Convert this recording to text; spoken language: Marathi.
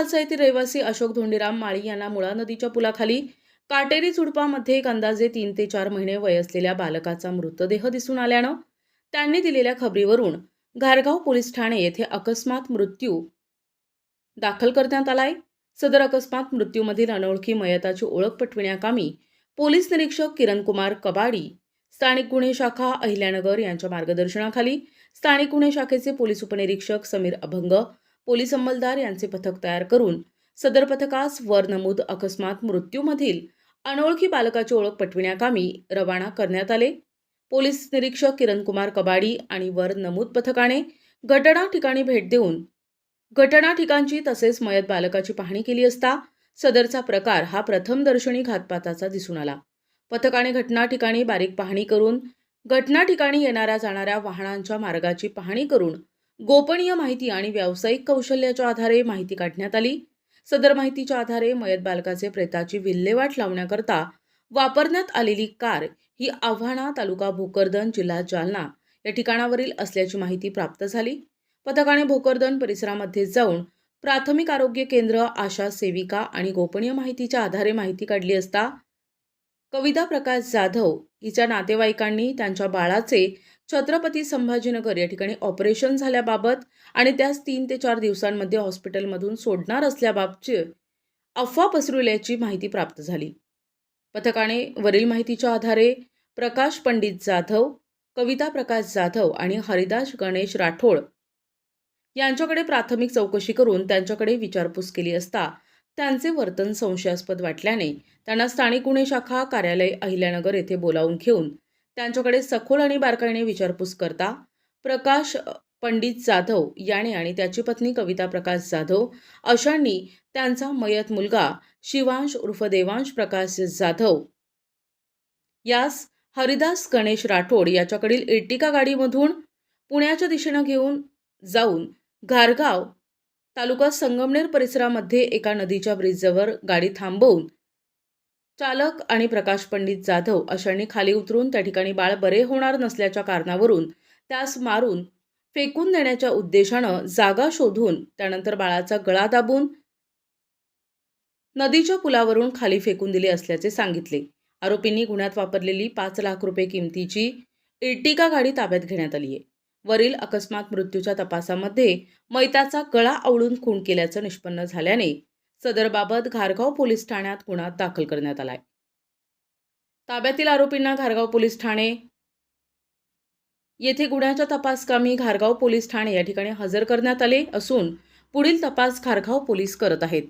खालसा येथील रहिवासी अशोक धोंडीराम माळी यांना मुळा नदीच्या पुलाखाली काटेरी झुडपामध्ये एक अंदाजे तीन ते चार महिने वय असलेल्या बालकाचा मृतदेह दिसून आल्यानं त्यांनी दिलेल्या खबरीवरून घारगाव पोलीस ठाणे येथे अकस्मात मृत्यू दाखल करण्यात आलाय. सदर अकस्मात मृत्यूमधील अनोळखी मयताची ओळख पटविण्याकामी पोलीस निरीक्षक किरणकुमार कबाडी स्थानिक गुन्हे शाखा अहिल्यानगर यांच्या मार्गदर्शनाखाली स्थानिक गुन्हे शाखेचे पोलीस उपनिरीक्षक समीर अभंग पोलीस अंमलदार यांचे पथक तयार करून सदर पथकास वर नमूद अकस्मात मृत्यूमधील अनोळखी बालकाची ओळख पटविण्याकामी रवाना करण्यात आले. पोलीस निरीक्षक किरणकुमार कबाडी आणि वर नमूद पथकाने घटना ठिकाणी भेट देऊन घटना ठिकाणची तसेच मयत बालकाची पाहणी केली असता सदरचा प्रकार हा प्रथम दर्शनी घातपाताचा दिसून आला. पथकाने घटना ठिकाणी बारीक पाहणी करून घटना ठिकाणी येणाऱ्या जाणाऱ्या वाहनांच्या मार्गाची पाहणी करून गोपनीय माहिती आणि व्यावसायिक कौशल्याच्या आधारे माहिती काढण्यात आली. सदर माहितीच्या आधारे मयत बालकाचे प्रेताची विल्हेवाट लावण्याकरता वापरण्यात आलेली कार ही आव्हाणा तालुका भोकरदन जिल्हा जालना या ठिकाणावरील असल्याची माहिती प्राप्त झाली. पथकाने भोकरदन परिसरामध्ये जाऊन प्राथमिक आरोग्य केंद्र आशा सेविका आणि गोपनीय माहितीच्या आधारे माहिती काढली असता कविता प्रकाश जाधव हिच्या नातेवाईकांनी त्यांच्या बाळाचे छत्रपती संभाजीनगर या ठिकाणी ऑपरेशन झाल्याबाबत आणि त्यास तीन ते चार दिवसांमध्ये हॉस्पिटलमधून सोडणार असल्याबाबतची अफवा पसरवल्याची माहिती प्राप्त झाली. पथकाने वरील माहितीच्या आधारे प्रकाश पंडित जाधव कविता प्रकाश जाधव आणि हरिदास गणेश राठोड यांच्याकडे प्राथमिक चौकशी करून त्यांच्याकडे विचारपूस केली असता त्यांचे वर्तन संशयास्पद वाटल्याने त्यांना स्थानिक गुन्हे शाखा कार्यालय अहिल्यानगर येथे बोलावून घेऊन त्यांच्याकडे सखोल आणि बारकाईने विचारपूस करता प्रकाश पंडित जाधव याने आणि त्याची पत्नी कविता प्रकाश जाधव अशांनी त्यांचा मयत मुलगा शिवांश उर्फ देवांश प्रकाश जाधव यास हरिदास गणेश राठोड याच्याकडील इर्टिका गाडीमधून पुण्याच्या दिशेनं घेऊन जाऊन घारगाव तालुका संगमनेर परिसरामध्ये एका नदीच्या ब्रिजजवळ गाडी थांबवून चालक आणि प्रकाश पंडित जाधव अशांनी खाली उतरून त्या ठिकाणी बाळ बरे होणार नसल्याच्या कारणावरून त्यास मारून फेकून देण्याच्या उद्देशानं जागा शोधून त्यानंतर बाळाचा गळा दाबून नदीच्या पुलावरून खाली फेकून दिले असल्याचे सांगितले. आरोपींनी गुन्ह्यात वापरलेली पाच लाख रुपये किमतीची इर्टिका गाडी ताब्यात घेण्यात आली आहे वरील अकस्मात मृत्यूच्या तपासामध्ये मैताचा गळा आवळून खून केल्याचं निष्पन्न झाल्याने सदरबाबत घारगाव पोलीस ठाण्यात गुन्हा दाखल करण्यात आलाय. ताब्यातील आरोपींना घारगाव पोलीस ठाणे. येथे गुन्ह्याच्या तपासकामी घारगाव पोलीस ठाणे या ठिकाणी हजर करण्यात आले असून पुढील तपास घारगाव पोलीस करत आहेत.